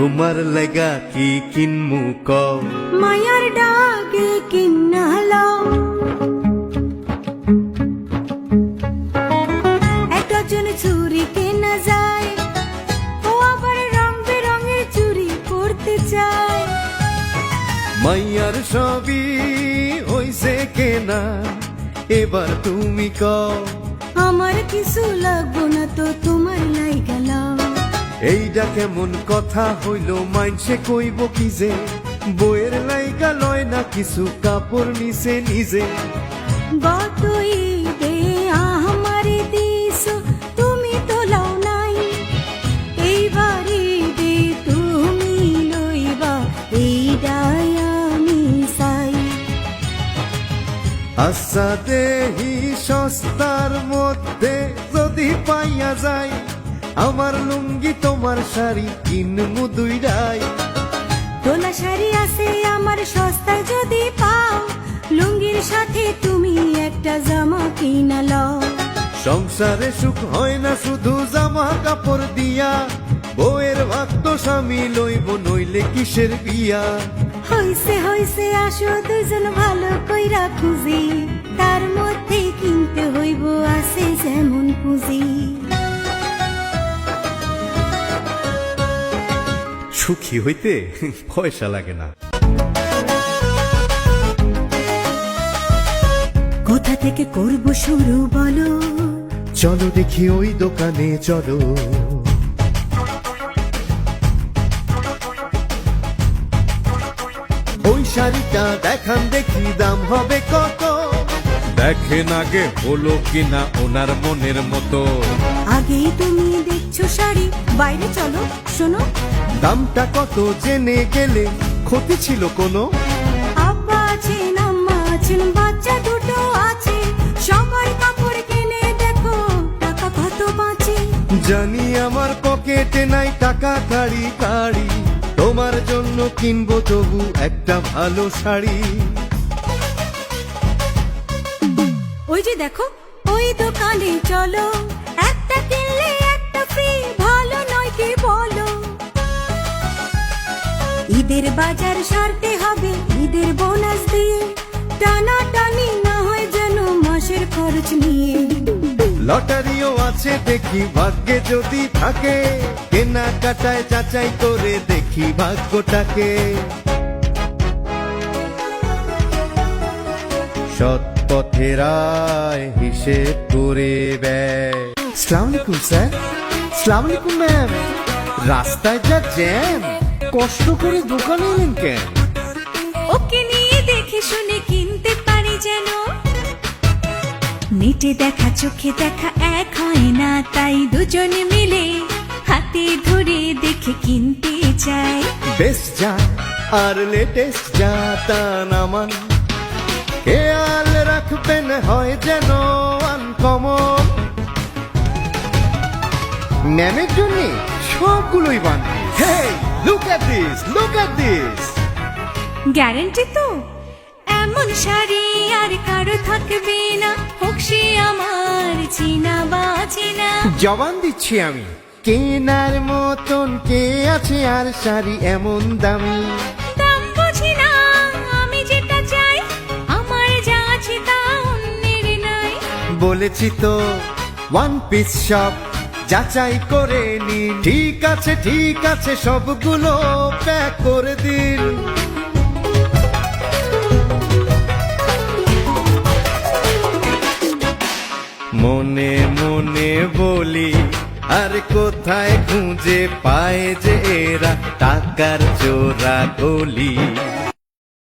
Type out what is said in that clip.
তোমার লাগা কি কিনমু কও মায়ার ডাকে কিন্নালো এক চুরি কেনা যায় ও আবার রং বেরঙের চুরি পরতে চায়। মাইয়ার সবই হইছে কেনা এবার তুমি কও আমার কিছু লাগবো না তো তোমার লাই গেল এইটা কেমন কথা হইল মাইনসে কইব কি যে? বইয়ের লাইগা লয় না কিছু কাপড় নিছে নিজে। গত ঈদে আমারে দিস তুমি তো লাও নাই। এইবার ঈদে তুমি লইবা এইটাই আমি চাই। আচ্ছা দেহি সস্তার মধ্যে যদি পাইয়া যায় আমার লুঙ্গি তোমার শাড়ি কিনমু দুইটাই দোলা শাড়ি আছে আমার সস্তায় যদি পাও লুঙ্গির সাথে তুমি একটা জামা কিনা লও। সংসারে সুখ হয় না শুধু জামা কাপড় দিয়া। বউয়ের ভক্ত স্বামী লইব নইলে কিসের বিয়া? হইছে হইছে আসো দুজন ভালো কইরা খুঁজি। তার মধ্যে কিনতে হইব আছে যেমন পুঁজি। সুখী হইতে পয়সা লাগে না। কোথা থেকে করব শুরু বলো? চলো দেখি ওই দোকানে চলো। ওই শাড়িটা দেখান দেখি দাম হবে কত। দেখেন আগে হলো কিনা ওনার মনের মতো। আগেই তুমি দেখছ শাড়ি বাইরে চলো শোনো। দামটা কত জেনে গেলে ক্ষতি ছিল কোনো? আব্বা আছেন আম্মা আছেন বাচ্চা দুটো আছে। সবার কাপড় কিনে দেখো টাকা কত বাঁচে? জানি আমার পকেটে নাই টাকা কাড়ি কাড়ি তোমার জন্য কিনবো তবু একটা ভালো শাড়ি। ওই যে দেখো ওই দোকানে চলো। ঈদের বাজার সারতে হবে ঈদের বোনাস দিয়ে। টানা টানি না হয় যেন মাসের খরচ নিয়ে। লটারিও আছে দেখি ভাগ্যে যদি থাকে। কেনাকাটায় যাচাই করে দেখি ভাগ্যটাকে। সৎ পথেরায় হিসেব করে ব্যয়। সালাম আলাইকুম স্যার। সালাম আলাইকুম ম্যাম। রাস্তায় যা জ্যাম। কষ্ট করে দোকানে এলেন কেন? ওকে নিয়ে দেখে শুনে কিনতে পারি যেন। নেটে দেখা চোখে দেখা এক হয় না তাই দুজনে মিলে হাতে ধরে দেখে কিনতে চাই। বেস্ট যা আর লেটেস্ট যা তা নামান। খেয়াল রাখবেন হয় যেন আনকমন ম্যামের জন্য সবগুলোই বান হে look at this look at this guarantee তো? এমন শাড়ি আর কারও থাকবে না। হোক সে আমার চিনা বা চিনা। জবান দিচ্ছি আমি। কেনার মতন কে আছে আর শাড়ি এমন দামি? দাম বুঝি না আমি যেটা চাই আমার যা আছে তা অন্যের নাই। বলেছি তো ওয়ান পিস শপ যাচাই করে নিন ঠিক আছে ঠিক আছে, সবগুলো প্যাক করে দিন। মনে মনে বলি, আর কোথায় খুঁজে পায় যে এরা টাকার চোরা গলি?